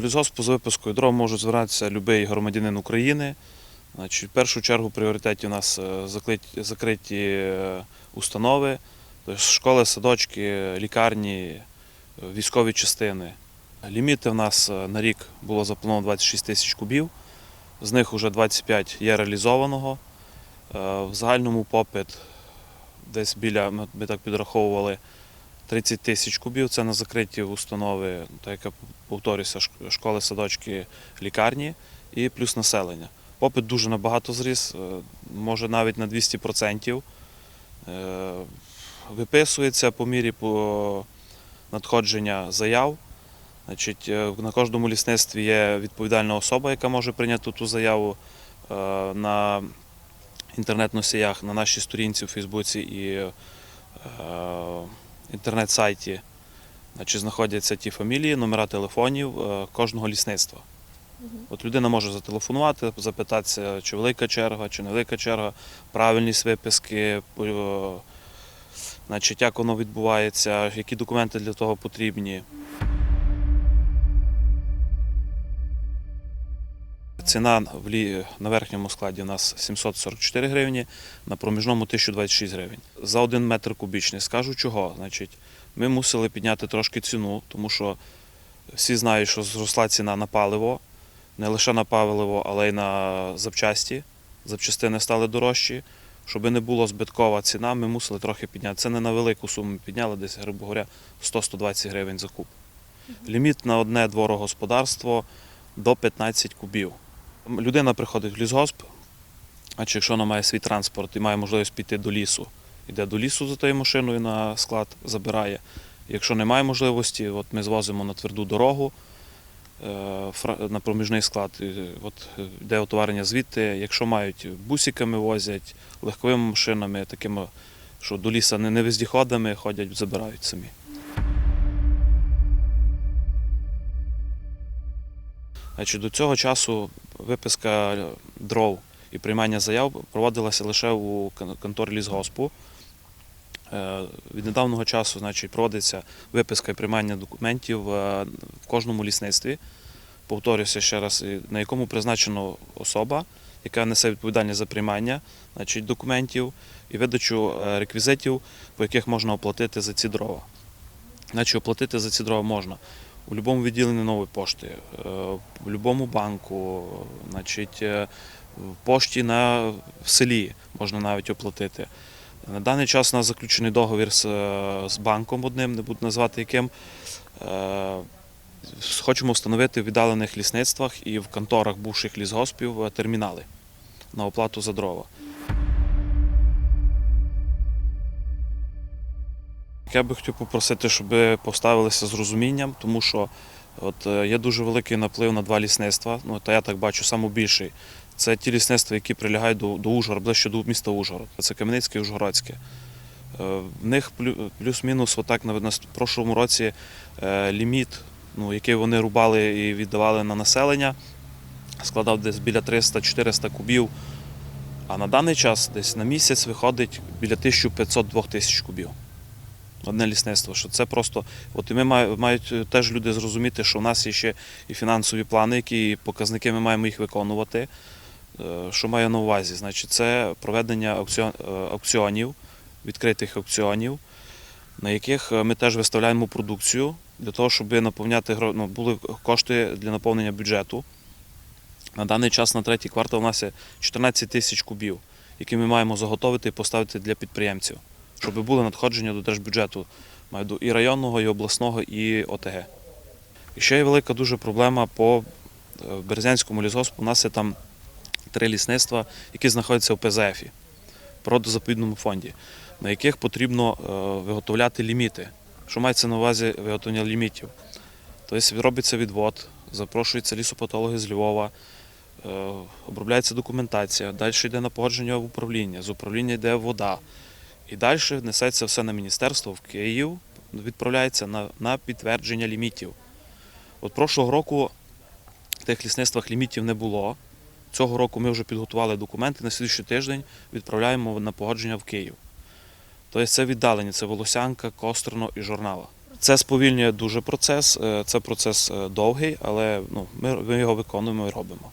лісгоспу з випискою дров можуть звертатися будь-який громадянин України. В першу чергу пріоритеті у нас е, закриті е, установи, школи, садочки, лікарні, е, військові частини. Ліміти в нас на рік було заплановано 26 тисяч кубів, з них вже 25 є реалізованого. В загальному попит десь біля, ми так підраховували, 30 тисяч кубів. Це на закриті установи, так як повторюся, школи, садочки, лікарні і плюс населення. Попит дуже набагато зріс, е, може навіть на 200%. Е, Виписується по мірі по надходження заяв. Значить, е, на кожному лісництві є відповідальна особа, яка може прийняти ту заяву на інтернет-носіях, на нашій сторінці у Фейсбуці і інтернет-сайті. Значить, знаходяться ті фамілії, номера телефонів е, кожного лісництва. От людина може зателефонувати, запитатися, чи велика черга, чи невелика черга, правильність виписки, значить, як воно відбувається, які документи для того потрібні. Ціна на верхньому складі у нас 744 гривні, на проміжному 1026 гривень. За один метр кубічний. Скажу чого. Значить, ми мусили підняти трошки ціну, тому що всі знають, що зросла ціна на паливо, не лише на паливо, але й на запчасті. Запчастини стали дорожчі. Щоб не було збиткова ціна, ми мусили трохи підняти. Це не на велику суму підняли, десь, грубо говоря, 100-120 гривень за куб. Ліміт на одне дворогосподарство до 15 кубів. Людина приходить в лісгосп, а чи якщо вона має свій транспорт і має можливість піти до лісу, йде до лісу за тою машиною на склад, забирає. Якщо немає можливості, от ми звозимо на тверду дорогу е, на проміжний склад, от йде отоварення звідти. Якщо мають бусиками возять, легковими машинами, такими, що до ліса не вездіходами ходять, забирають самі. Значить, до цього часу виписка дров і приймання заяв проводилася лише у кон- конторі лісгоспу. Е, Від недавнього часу значить, проводиться виписка і приймання документів е, в кожному лісництві. Повторюся ще раз, на якому призначена особа, яка несе відповідальність за приймання значить, документів і видачу е, реквізитів, по яких можна оплатити за ці дрова. Значить, оплатити за ці дрова можна у будь-якому відділенні нової пошти, е, в будь-якому банку, значить, е, в пошті на в селі можна навіть оплатити. На даний час у нас заключений договір з, е, з банком одним, не буду назвати яким. Хочемо встановити в віддалених лісництвах і в конторах бувших лісгоспів термінали на оплату за дрова. Я би хотів попросити, щоб поставилися з розумінням, тому що от, е, є дуже великий наплив на два лісництва. Ну, та я так бачу, найбільший. Це ті лісництва, які прилягають до, до Ужгорода, ближче до міста Ужгород. Це Кам'янецьке і Ужгородське. Е, В них плюс-мінус, отак на, прошлому році е, ліміт, ну, який вони рубали і віддавали на населення, складав десь біля 300-400 кубів. А на даний час десь на місяць виходить біля 1500-2000 кубів одне лісництво, що це просто. От і ми мають е, теж люди зрозуміти, що в нас є ще і фінансові плани, які показники ми маємо їх виконувати. Е, Що маю на увазі? Значить, це проведення е, аукціонів, відкритих аукціонів, на яких ми теж виставляємо продукцію для того, щоб наповняти ну, були кошти для наповнення бюджету. На даний час на третій квартал у нас є 14 тисяч кубів, які ми маємо заготовити і поставити для підприємців щоб були надходження до держбюджету і районного, і обласного, і ОТГ. І ще є велика дуже проблема по е, Березянському лісгоспу. У нас є там три лісництва, які знаходяться в ПЗФі, природозаповідному фонді, на яких потрібно е, виготовляти ліміти. Що мається на увазі виготовлення лімітів? Тобто робиться відвод, запрошуються лісопатологи з Львова, е, обробляється документація, далі йде на погодження в управління, з управління йде вода. І далі несеться все на міністерство в Київ, відправляється на, на підтвердження лімітів. От прошлого року в тих лісництвах лімітів не було. Цього року ми вже підготували документи, на слідчий тиждень відправляємо на погодження в Київ. Тобто це віддалені, це Волосянка, Кострно і Журнала. Це сповільнює дуже процес. е, Це процес е, довгий, але ну, ми його виконуємо і робимо.